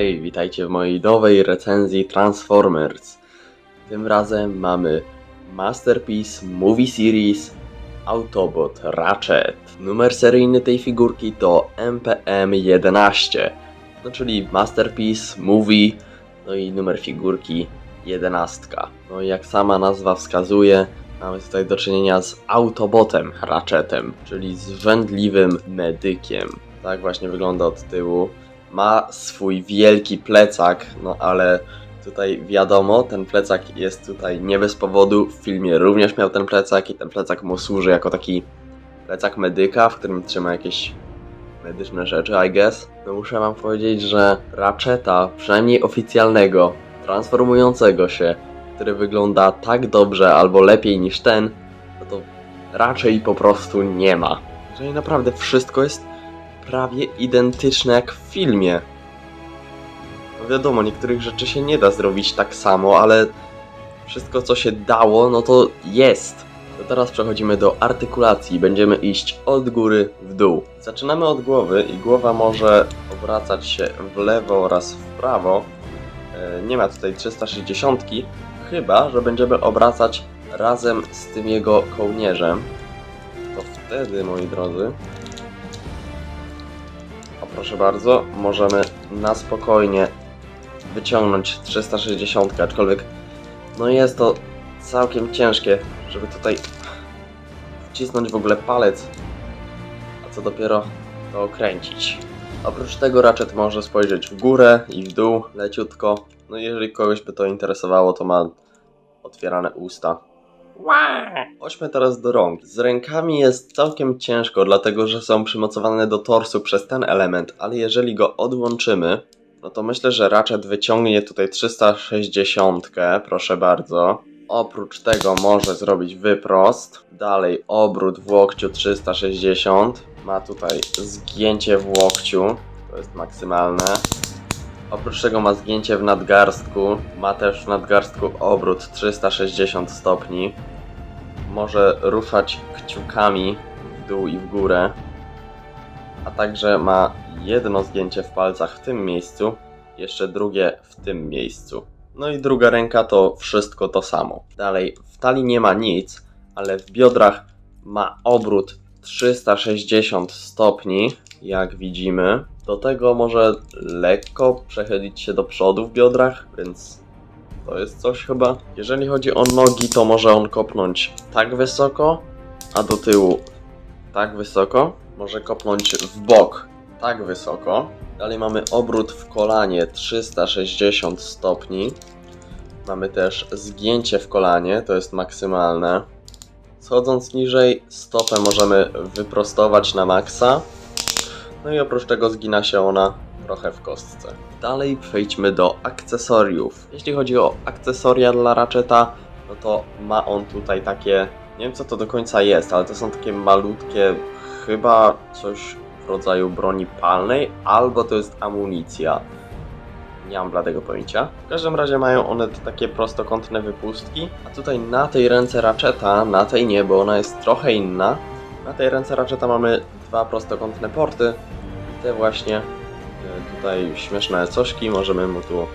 Hej, witajcie w mojej nowej recenzji Transformers. Tym razem mamy Masterpiece Movie Series Autobot Ratchet. Numer seryjny tej figurki to MPM11, no czyli Masterpiece Movie, no i numer figurki 11. No i jak sama nazwa wskazuje, mamy tutaj do czynienia z Autobotem Ratchetem, czyli zrzędliwym medykiem. Tak właśnie wygląda od tyłu ma swój wielki plecak, no ale tutaj wiadomo, ten plecak jest tutaj nie bez powodu. W filmie również miał ten plecak i ten plecak mu służy jako taki plecak medyka, w którym trzyma jakieś medyczne rzeczy, I guess. No muszę wam powiedzieć, że Ratcheta, przynajmniej oficjalnego, transformującego się, który wygląda tak dobrze albo lepiej niż ten, no to raczej po prostu nie ma. Jeżeli naprawdę wszystko jest prawie identyczne jak w filmie. No wiadomo, niektórych rzeczy się nie da zrobić tak samo, ale wszystko co się dało, no to jest. To teraz przechodzimy do artykulacji. Będziemy iść od góry w dół. Zaczynamy od głowy i głowa może obracać się w lewo oraz w prawo. E, Nie ma tutaj 360, chyba że będziemy obracać razem z tym jego kołnierzem. To wtedy, moi drodzy, proszę bardzo, możemy na spokojnie wyciągnąć 360, aczkolwiek no jest to całkiem ciężkie, żeby tutaj wcisnąć w ogóle palec, a co dopiero to okręcić. Oprócz tego Ratchet może spojrzeć w górę i w dół leciutko. No i jeżeli kogoś by to interesowało, to ma otwierane usta. Chodźmy teraz do rąk. Z rękami jest całkiem ciężko, dlatego że są przymocowane do torsu przez ten element, ale jeżeli go odłączymy, no to myślę, że Ratchet wyciągnie tutaj 360, proszę bardzo. Oprócz tego może zrobić wyprost. Dalej obrót w łokciu 360. Ma tutaj zgięcie w łokciu, to jest maksymalne. Oprócz tego ma zgięcie w nadgarstku, ma też w nadgarstku obrót 360 stopni. Może ruszać kciukami w dół i w górę. A także ma jedno zgięcie w palcach w tym miejscu, jeszcze drugie w tym miejscu. No i druga ręka to wszystko to samo. Dalej, w talii nie ma nic, ale w biodrach ma obrót 360 stopni, jak widzimy. Do tego może lekko przechylić się do przodu w biodrach, więc to jest coś chyba. Jeżeli chodzi o nogi, to może on kopnąć tak wysoko, a do tyłu tak wysoko. Może kopnąć w bok tak wysoko. Dalej mamy obrót w kolanie 360 stopni. Mamy też zgięcie w kolanie, to jest maksymalne. Schodząc niżej, stopę możemy wyprostować na maksa. No i oprócz tego zgina się ona trochę w kostce. Dalej przejdźmy do akcesoriów. Jeśli chodzi o akcesoria dla Ratcheta, no to ma on tutaj takie, nie wiem co to do końca jest, ale to są takie malutkie, chyba coś w rodzaju broni palnej, albo to jest amunicja. Nie mam bladego pojęcia. W każdym razie mają one takie prostokątne wypustki, a tutaj na tej ręce Ratcheta, na tej nie, bo ona jest trochę inna, na tej ręce Ratcheta mamy dwa prostokątne porty te właśnie e, tutaj śmieszne cośki możemy mu tu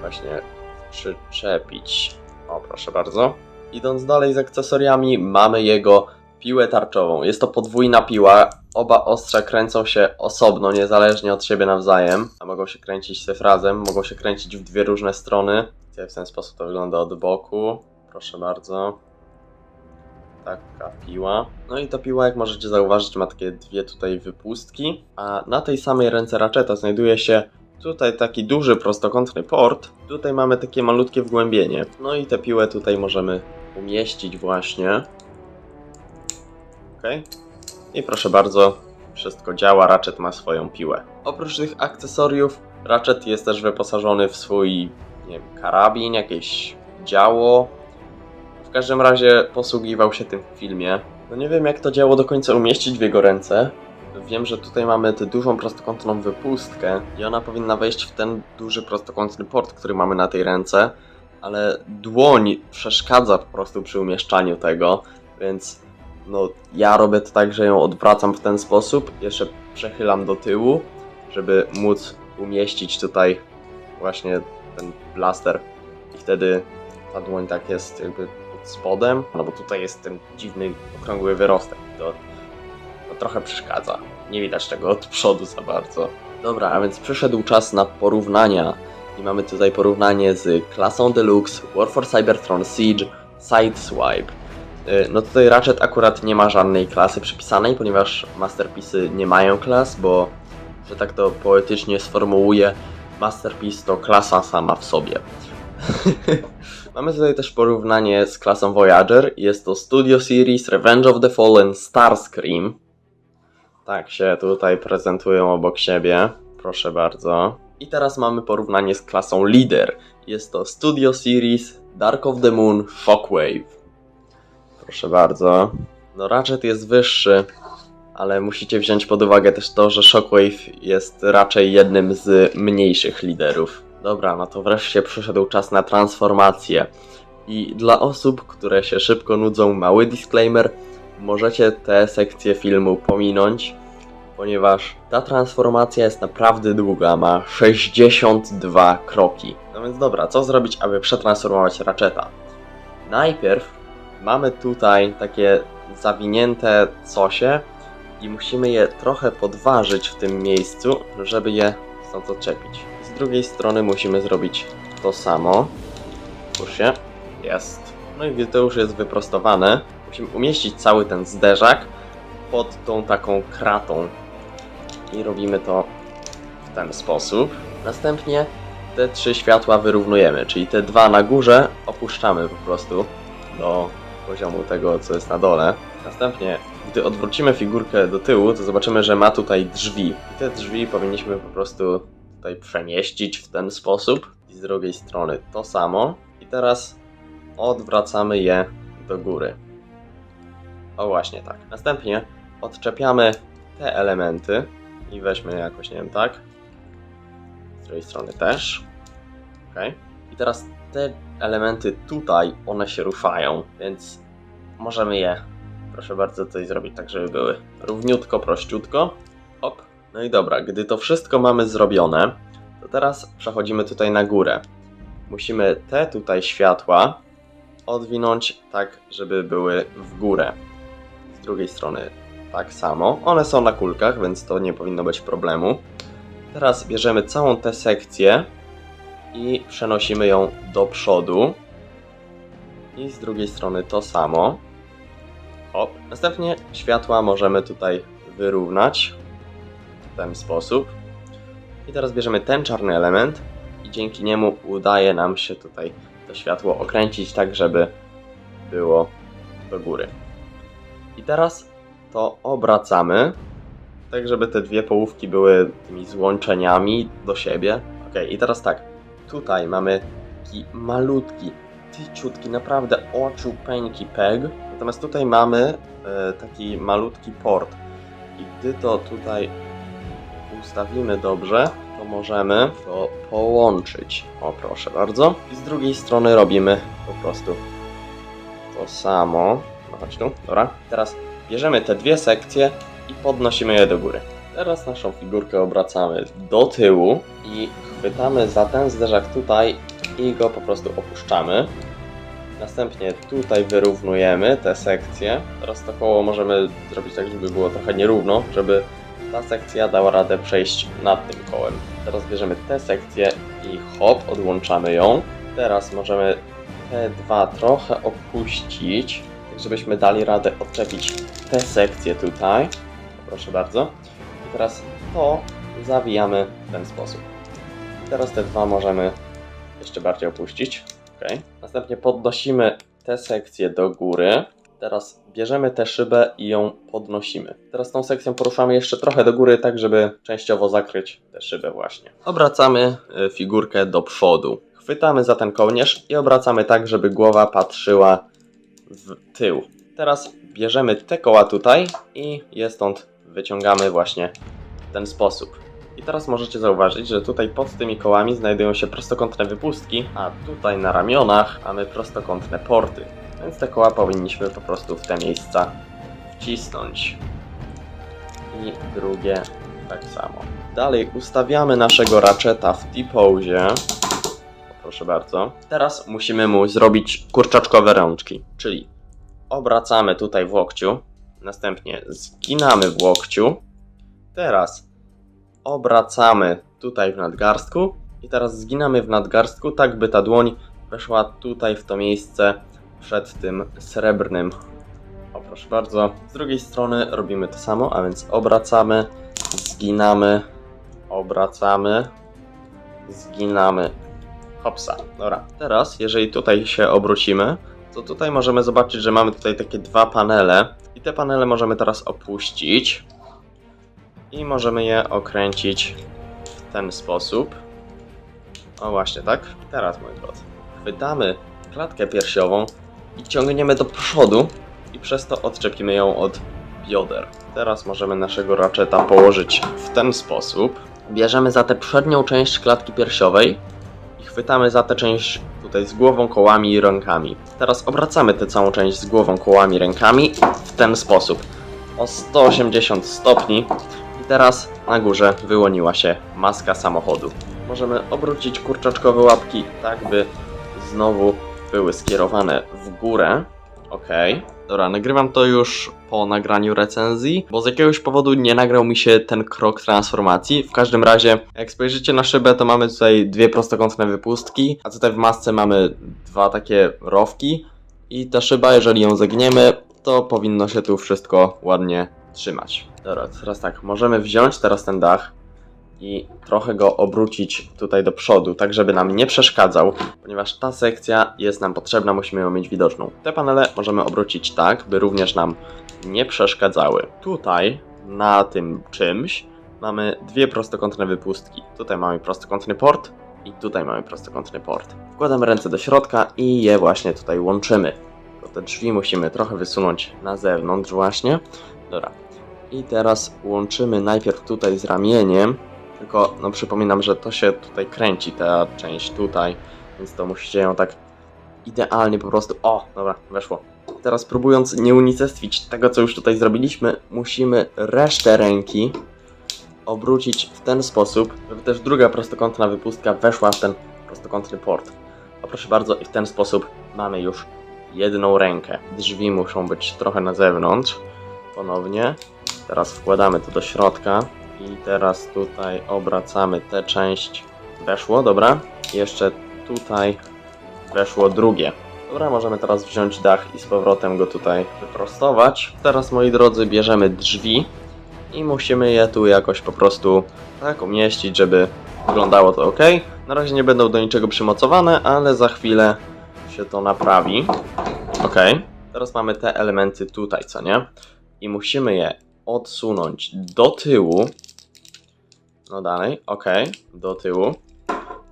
właśnie przyczepić. O, proszę bardzo. Idąc dalej z akcesoriami, mamy jego piłę tarczową. Jest to podwójna piła. Oba ostrza kręcą się osobno, niezależnie od siebie nawzajem, a mogą się kręcić też razem, mogą się kręcić w dwie różne strony. W ten sposób to wygląda od boku. Proszę bardzo. Taka piła. No i ta piła, jak możecie zauważyć, ma takie dwie tutaj wypustki, a na tej samej ręce Ratcheta znajduje się tutaj taki duży prostokątny port. Tutaj mamy takie malutkie wgłębienie. No i tę piłę tutaj możemy umieścić właśnie. Ok. I proszę bardzo, wszystko działa, Ratchet ma swoją piłę. Oprócz tych akcesoriów, Ratchet jest też wyposażony w swój, nie wiem, karabin, jakieś działo. W każdym razie posługiwał się tym w filmie. No nie wiem, jak to działo do końca umieścić w jego ręce. Wiem, że tutaj mamy tę dużą prostokątną wypustkę i ona powinna wejść w ten duży prostokątny port, który mamy na tej ręce, ale dłoń przeszkadza po prostu przy umieszczaniu tego, więc no ja robię to tak, że ją odwracam w ten sposób, jeszcze przechylam do tyłu, żeby móc umieścić tutaj właśnie ten blaster i wtedy ta dłoń tak jest jakby spodem, no bo tutaj jest ten dziwny, okrągły wyrostek. To, to trochę przeszkadza. Nie widać tego od przodu za bardzo. Dobra, a więc przyszedł czas na porównania. I mamy tutaj porównanie z klasą Deluxe, War for Cybertron Siege, Sideswipe. Y, No tutaj Ratchet akurat nie ma żadnej klasy przypisanej, ponieważ Masterpiece'y nie mają klas, bo, że tak to poetycznie sformułuję, Masterpiece to klasa sama w sobie. Mamy tutaj też porównanie z klasą Voyager. Jest to Studio Series, Revenge of the Fallen, Starscream. Tak się tutaj prezentują obok siebie. Proszę bardzo. I teraz mamy porównanie z klasą Leader. Jest to Studio Series, Dark of the Moon, Shockwave. Proszę bardzo. No Ratchet jest wyższy, ale musicie wziąć pod uwagę też to, że Shockwave jest raczej jednym z mniejszych liderów. Dobra, no to wreszcie przyszedł czas na transformację. I dla osób, które się szybko nudzą, mały disclaimer, możecie tę sekcję filmu pominąć, ponieważ ta transformacja jest naprawdę długa, ma 62 kroki. No więc dobra, co zrobić, aby przetransformować Ratcheta? Najpierw mamy tutaj takie zawinięte cosie i musimy je trochę podważyć w tym miejscu, żeby je stąd odczepić. Drugiej strony musimy zrobić to samo. Już się. Jest. No i to już jest wyprostowane, musimy umieścić cały ten zderzak pod tą taką kratą. I robimy to w ten sposób. Następnie te trzy światła wyrównujemy, czyli te dwa na górze opuszczamy po prostu do poziomu tego, co jest na dole. Następnie, gdy odwrócimy figurkę do tyłu, to zobaczymy, że ma tutaj drzwi. I te drzwi powinniśmy po prostu tutaj przemieścić w ten sposób. I z drugiej strony to samo. I teraz odwracamy je do góry. O właśnie tak. Następnie odczepiamy te elementy i weźmy jakoś, nie wiem, tak. Z drugiej strony też. Ok. I teraz te elementy tutaj, one się ruszają, więc możemy je, proszę bardzo, tutaj zrobić tak, żeby były równiutko, prościutko. No i dobra, gdy to wszystko mamy zrobione, to teraz przechodzimy tutaj na górę. Musimy te tutaj światła odwinąć tak, żeby były w górę. Z drugiej strony tak samo. One są na kulkach, więc to nie powinno być problemu. Teraz bierzemy całą tę sekcję i przenosimy ją do przodu. I z drugiej strony to samo. Hop. Następnie światła możemy tutaj wyrównać w ten sposób. I teraz bierzemy ten czarny element i dzięki niemu udaje nam się tutaj to światło okręcić tak, żeby było do góry. I teraz to obracamy, tak żeby te dwie połówki były tymi złączeniami do siebie. Ok, i teraz tak, tutaj mamy taki malutki, tyciutki, naprawdę ociupeńki peg, natomiast tutaj mamy e, taki malutki port. I gdy to tutaj ustawimy dobrze, to możemy to połączyć. O, proszę bardzo. I z drugiej strony robimy po prostu to samo. No chodź tu, dobra. Teraz bierzemy te dwie sekcje i podnosimy je do góry. Teraz naszą figurkę obracamy do tyłu i chwytamy za ten zderzak tutaj i go po prostu opuszczamy. Następnie tutaj wyrównujemy te sekcje. Teraz to koło możemy zrobić tak, żeby było trochę nierówno, żeby ta sekcja dała radę przejść nad tym kołem. Teraz bierzemy tę sekcję i hop, odłączamy ją. Teraz możemy te dwa trochę opuścić, tak żebyśmy dali radę odczepić tę sekcję tutaj. Proszę bardzo. I teraz to zawijamy w ten sposób. I teraz te dwa możemy jeszcze bardziej opuścić. Ok. Następnie podnosimy tę sekcję do góry. Teraz bierzemy tę szybę i ją podnosimy. Teraz tą sekcją poruszamy jeszcze trochę do góry, tak żeby częściowo zakryć tę szybę właśnie. Obracamy y, figurkę do przodu. Chwytamy za ten kołnierz i obracamy tak, żeby głowa patrzyła w tył. Teraz bierzemy te koła tutaj i je stąd wyciągamy właśnie w ten sposób. I teraz możecie zauważyć, że tutaj pod tymi kołami znajdują się prostokątne wypustki, a tutaj na ramionach mamy prostokątne porty. Więc te koła powinniśmy po prostu w te miejsca wcisnąć. I drugie tak samo. Dalej ustawiamy naszego Ratcheta w T-pose. Proszę bardzo. Teraz musimy mu zrobić kurczaczkowe rączki, czyli obracamy tutaj w łokciu, następnie zginamy w łokciu, teraz obracamy tutaj w nadgarstku i teraz zginamy w nadgarstku, tak by ta dłoń weszła tutaj w to miejsce przed tym srebrnym. O, proszę bardzo. Z drugiej strony robimy to samo, a więc obracamy, zginamy, obracamy, zginamy. Hopsa. Dobra. Teraz, jeżeli tutaj się obrócimy, to tutaj możemy zobaczyć, że mamy tutaj takie dwa panele i te panele możemy teraz opuścić i możemy je okręcić w ten sposób. O właśnie, tak? Teraz, moi drodzy, chwytamy klatkę piersiową i ciągniemy do przodu i przez to odczepimy ją od bioder. Teraz możemy naszego raczeta położyć w ten sposób. Bierzemy za tę przednią część klatki piersiowej i chwytamy za tę część tutaj z głową, kołami i rękami. Teraz obracamy tę całą część z głową, kołami, rękami w ten sposób. O 180 stopni i teraz na górze wyłoniła się maska samochodu. Możemy obrócić kurczaczkowe łapki tak, by znowu były skierowane w górę. Okej. Dobra, nagrywam to już po nagraniu recenzji, bo z jakiegoś powodu nie nagrał mi się ten krok transformacji. W każdym razie, jak spojrzycie na szybę, to mamy tutaj dwie prostokątne wypustki, a tutaj w masce mamy dwa takie rowki. I ta szyba, jeżeli ją zagniemy, to powinno się tu wszystko ładnie trzymać. Dobra, teraz tak, możemy wziąć teraz ten dach i trochę go obrócić tutaj do przodu, tak żeby nam nie przeszkadzał, ponieważ ta sekcja jest nam potrzebna, musimy ją mieć widoczną. Te panele możemy obrócić tak, by również nam nie przeszkadzały. Tutaj, na tym czymś, mamy dwie prostokątne wypustki. Tutaj mamy prostokątny port i tutaj mamy prostokątny port. Wkładamy ręce do środka i je właśnie tutaj łączymy. Te drzwi musimy trochę wysunąć na zewnątrz właśnie. Dobra. I teraz łączymy najpierw tutaj z ramieniem, tylko no przypominam, że to się tutaj kręci, ta część tutaj, więc to musicie ją tak idealnie po prostu... O, dobra, weszło. Teraz próbując nie unicestwić tego, co już tutaj zrobiliśmy, musimy resztę ręki obrócić w ten sposób, żeby też druga prostokątna wypustka weszła w ten prostokątny port. Proszę bardzo, i w ten sposób mamy już jedną rękę. Drzwi muszą być trochę na zewnątrz. Ponownie. Teraz wkładamy to do środka i teraz tutaj obracamy tę część. Weszło, dobra. Jeszcze tutaj weszło drugie. Dobra, możemy teraz wziąć dach i z powrotem go tutaj wyprostować. Teraz, moi drodzy, bierzemy drzwi i musimy je tu jakoś po prostu tak umieścić, żeby wyglądało to ok. Na razie nie będą do niczego przymocowane, ale za chwilę się to naprawi. Ok. Teraz mamy te elementy tutaj, co nie? I musimy je odsunąć do tyłu. No dalej, ok, do tyłu.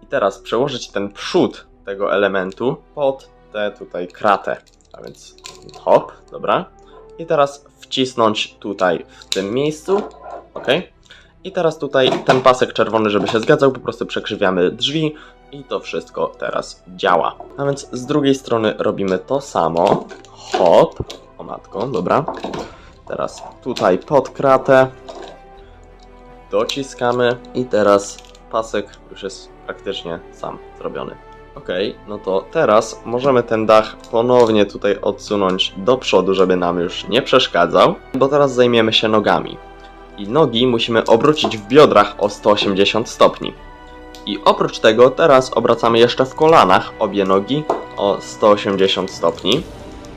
I teraz przełożyć ten przód tego elementu pod tę tutaj kratę. A więc hop, dobra. I teraz wcisnąć tutaj w tym miejscu. Ok. I teraz tutaj ten pasek czerwony, żeby się zgadzał, po prostu przekrzywiamy drzwi i to wszystko teraz działa. A więc z drugiej strony robimy to samo. Hop. O matko, dobra. Teraz tutaj pod kratę. Dociskamy i teraz pasek już jest praktycznie sam zrobiony. Ok, no to teraz możemy ten dach ponownie tutaj odsunąć do przodu, żeby nam już nie przeszkadzał, bo teraz zajmiemy się nogami. I nogi musimy obrócić w biodrach o 180 stopni. I oprócz tego teraz obracamy jeszcze w kolanach obie nogi o 180 stopni.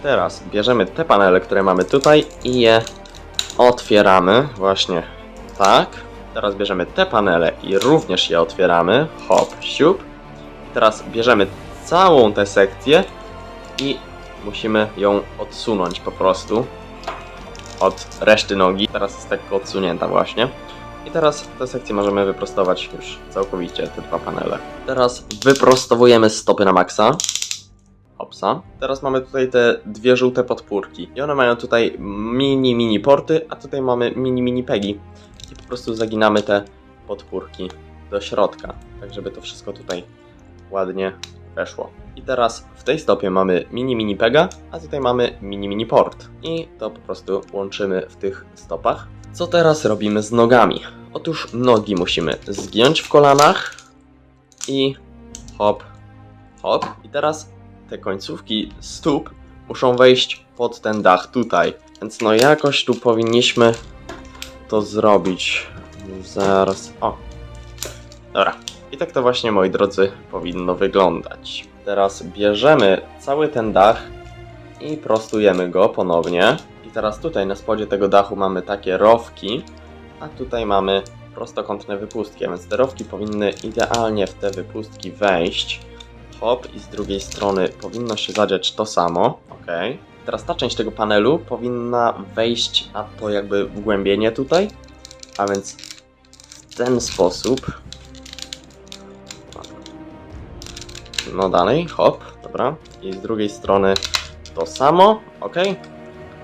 Teraz bierzemy te panele, które mamy tutaj i je otwieramy właśnie tak. Teraz bierzemy te panele i również je otwieramy. Hop, siup. Teraz bierzemy całą tę sekcję i musimy ją odsunąć po prostu od reszty nogi. Teraz jest tak odsunięta właśnie. I teraz tę sekcję możemy wyprostować już całkowicie, te dwa panele. Teraz wyprostowujemy stopy na maksa. Hopsa. Teraz mamy tutaj te dwie żółte podpórki. I one mają tutaj mini, mini porty, a tutaj mamy mini, mini pegi. I po prostu zaginamy te podpórki do środka, tak żeby to wszystko tutaj ładnie weszło. I teraz w tej stopie mamy mini, mini pega, a tutaj mamy mini, mini port. I to po prostu łączymy w tych stopach. Co teraz robimy z nogami? Otóż nogi musimy zgiąć w kolanach i hop, hop. I teraz te końcówki stóp muszą wejść pod ten dach tutaj. Więc no jakoś tu powinniśmy to zrobić. Zaraz. O. Dobra. I tak to właśnie, moi drodzy, powinno wyglądać. Teraz bierzemy cały ten dach i prostujemy go ponownie. I teraz tutaj na spodzie tego dachu mamy takie rowki, a tutaj mamy prostokątne wypustki, więc te rowki powinny idealnie w te wypustki wejść. Hop, i z drugiej strony powinno się zadziać to samo. Ok. Teraz ta część tego panelu powinna wejść na to jakby wgłębienie tutaj, a więc w ten sposób. No dalej, hop, dobra. I z drugiej strony to samo, ok.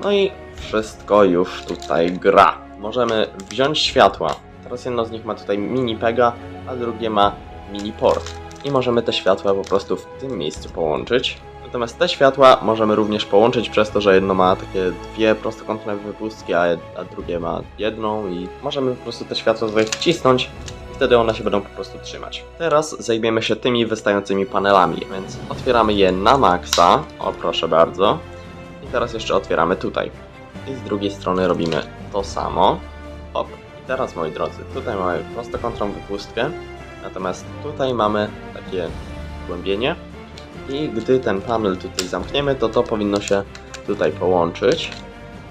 No i wszystko już tutaj gra. Możemy wziąć światła. Teraz jedno z nich ma tutaj mini pega, a drugie ma mini port. I możemy te światła po prostu w tym miejscu połączyć. Natomiast te światła możemy również połączyć przez to, że jedno ma takie dwie prostokątne wypustki, a, a drugie ma jedną i możemy po prostu te światła tutaj wcisnąć i wtedy one się będą po prostu trzymać. Teraz zajmiemy się tymi wystającymi panelami, więc otwieramy je na maksa. O proszę bardzo. I teraz jeszcze otwieramy tutaj. I z drugiej strony robimy to samo. Hop. I teraz moi drodzy, tutaj mamy prostokątną wypustkę, natomiast tutaj mamy takie głębienie i gdy ten panel tutaj zamkniemy, to to powinno się tutaj połączyć.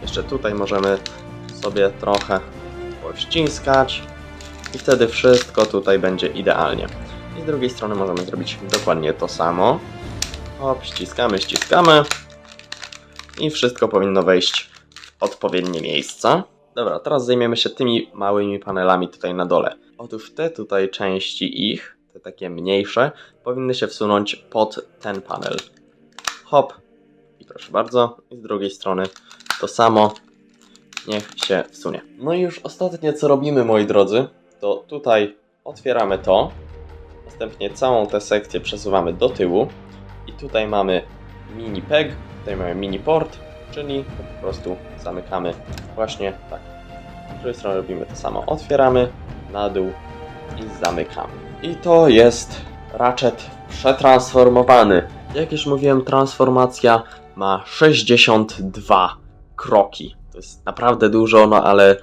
Jeszcze tutaj możemy sobie trochę pościskać i wtedy wszystko tutaj będzie idealnie. I z drugiej strony możemy zrobić dokładnie to samo. Hop, ściskamy, ściskamy i wszystko powinno wejść w odpowiednie miejsca. Dobra, teraz zajmiemy się tymi małymi panelami tutaj na dole. Otóż te tutaj części ich, te takie mniejsze, powinny się wsunąć pod ten panel. Hop. I proszę bardzo. I z drugiej strony to samo. Niech się wsunie. No i już ostatnie co robimy, moi drodzy, to tutaj otwieramy to. Następnie całą tę sekcję przesuwamy do tyłu. I tutaj mamy mini peg, tutaj mamy mini port, czyli po prostu zamykamy właśnie tak. Z drugiej strony robimy to samo. Otwieramy na dół i zamykamy. I to jest Ratchet przetransformowany. Jak już mówiłem, transformacja ma 62 kroki. To jest naprawdę dużo, no ale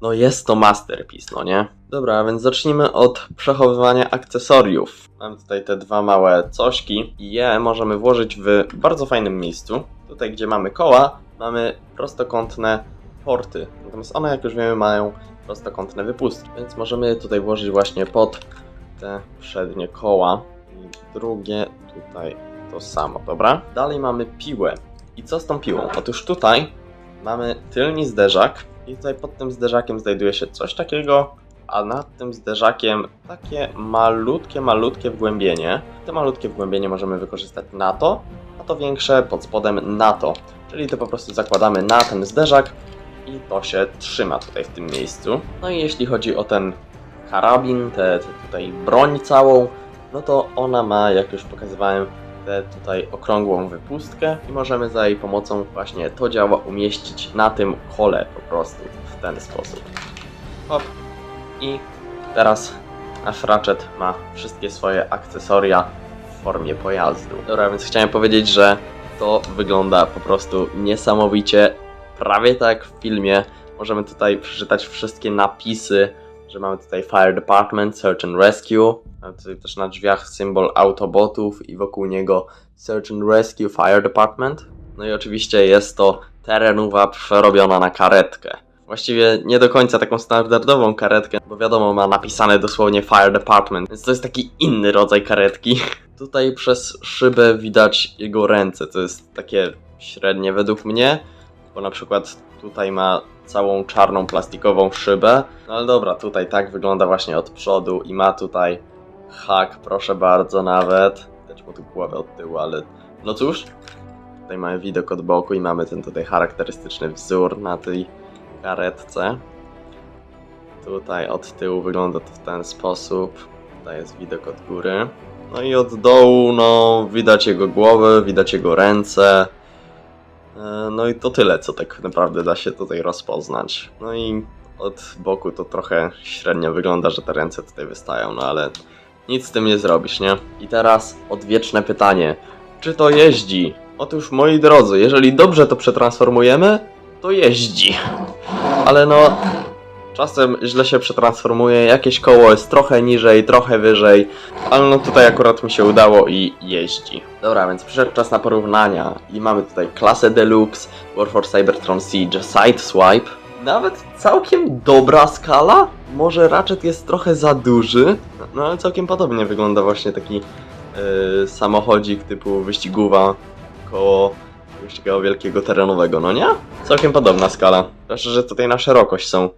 no jest to masterpiece, no nie? Dobra, więc zacznijmy od przechowywania akcesoriów. Mam tutaj te dwa małe cośki i je możemy włożyć w bardzo fajnym miejscu. Tutaj, gdzie mamy koła, mamy prostokątne porty. Natomiast one, jak już wiemy, mają prostokątne wypustki, więc możemy tutaj włożyć właśnie pod te przednie koła i drugie tutaj to samo, dobra? Dalej mamy piłę. I co z tą piłą? Otóż tutaj mamy tylni zderzak i tutaj pod tym zderzakiem znajduje się coś takiego, a nad tym zderzakiem takie malutkie, malutkie wgłębienie. Te malutkie wgłębienie możemy wykorzystać na to, a to większe pod spodem na to. Czyli to po prostu zakładamy na ten zderzak i to się trzyma tutaj w tym miejscu. No i jeśli chodzi o ten karabin, tę tutaj broń całą, no to ona ma, jak już pokazywałem, tę tutaj okrągłą wypustkę i możemy za jej pomocą właśnie to działa umieścić na tym kole po prostu w ten sposób. Hop. I teraz nasz Ratchet ma wszystkie swoje akcesoria w formie pojazdu. Dobra, więc chciałem powiedzieć, że to wygląda po prostu niesamowicie, prawie tak w filmie. Możemy tutaj przeczytać wszystkie napisy, że mamy tutaj Fire Department, Search and Rescue. Mamy tutaj też na drzwiach symbol Autobotów i wokół niego Search and Rescue Fire Department. No i oczywiście jest to terenowa przerobiona na karetkę. Właściwie nie do końca taką standardową karetkę, bo wiadomo, ma napisane dosłownie Fire Department, więc to jest taki inny rodzaj karetki. Tutaj przez szybę widać jego ręce, to jest takie średnie według mnie, bo na przykład tutaj ma całą czarną plastikową szybę. No ale dobra, tutaj tak wygląda właśnie od przodu i ma tutaj hak, proszę bardzo nawet. Też mu tu głowę od tyłu, ale no cóż. Tutaj mamy widok od boku i mamy ten tutaj charakterystyczny wzór na tej karetce. Tutaj od tyłu wygląda to w ten sposób. Tutaj jest widok od góry. No i od dołu, no, widać jego głowę, widać jego ręce. E, No i to tyle, co tak naprawdę da się tutaj rozpoznać. No i od boku to trochę średnio wygląda, że te ręce tutaj wystają, no ale nic z tym nie zrobisz, nie? I teraz odwieczne pytanie. Czy to jeździ? Otóż moi drodzy, jeżeli dobrze to przetransformujemy, to jeździ. Ale no, czasem źle się przetransformuje, jakieś koło jest trochę niżej, trochę wyżej, ale no tutaj akurat mi się udało i jeździ. Dobra, więc przyszedł czas na porównania i mamy tutaj klasę Deluxe, War for Cybertron Siege, Sideswipe. Nawet całkiem dobra skala. Może Ratchet jest trochę za duży, no ale całkiem podobnie wygląda właśnie taki yy, samochodzik typu wyścigówa koło wyścigowego wielkiego terenowego, no nie? Całkiem podobna skala. Zwłaszcza, że tutaj na szerokość są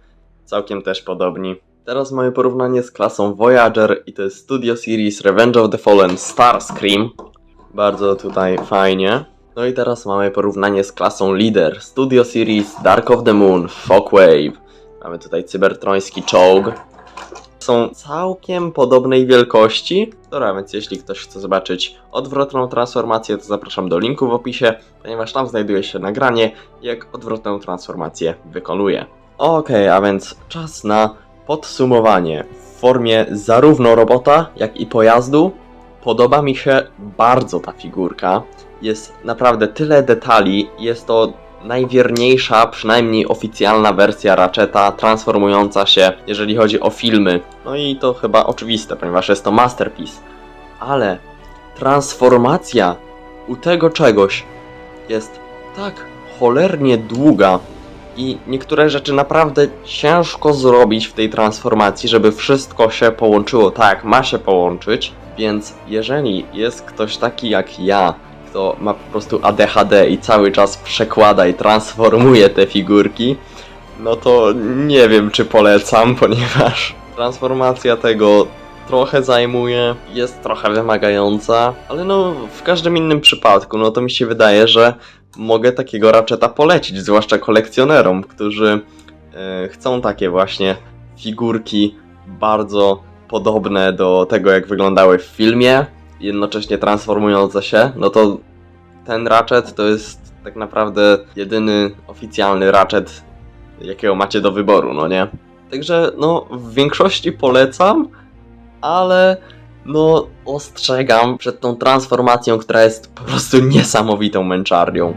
całkiem też podobni. Teraz moje porównanie z klasą Voyager i to jest Studio Series Revenge of the Fallen Starscream. Bardzo tutaj fajnie. No i teraz mamy porównanie z klasą Leader Studio Series Dark of the Moon Shockwave. Mamy tutaj cybertroński czołg. Są całkiem podobnej wielkości. Dobra, więc jeśli ktoś chce zobaczyć odwrotną transformację, to zapraszam do linku w opisie, ponieważ tam znajduje się nagranie, jak odwrotną transformację wykonuje. Okej, a więc czas na podsumowanie w formie zarówno robota, jak i pojazdu. Podoba mi się bardzo ta figurka. Jest naprawdę tyle detali. Jest to najwierniejsza, przynajmniej oficjalna wersja Ratcheta, transformująca się, jeżeli chodzi o filmy. No i to chyba oczywiste, ponieważ jest to masterpiece. Ale transformacja u tego czegoś jest tak cholernie długa i niektóre rzeczy naprawdę ciężko zrobić w tej transformacji, żeby wszystko się połączyło tak, jak ma się połączyć. Więc jeżeli jest ktoś taki jak ja, kto ma po prostu ADHD i cały czas przekłada i transformuje te figurki, no to nie wiem, czy polecam, ponieważ transformacja tego trochę zajmuje, jest trochę wymagająca, ale no w każdym innym przypadku, no to mi się wydaje, że mogę takiego Ratcheta polecić, zwłaszcza kolekcjonerom, którzy e, chcą takie właśnie figurki bardzo podobne do tego, jak wyglądały w filmie, jednocześnie transformujące się, no to ten Ratchet to jest tak naprawdę jedyny oficjalny Ratchet, jakiego macie do wyboru, no nie? Także no w większości polecam, ale no ostrzegam przed tą transformacją, która jest po prostu niesamowitą męczarnią.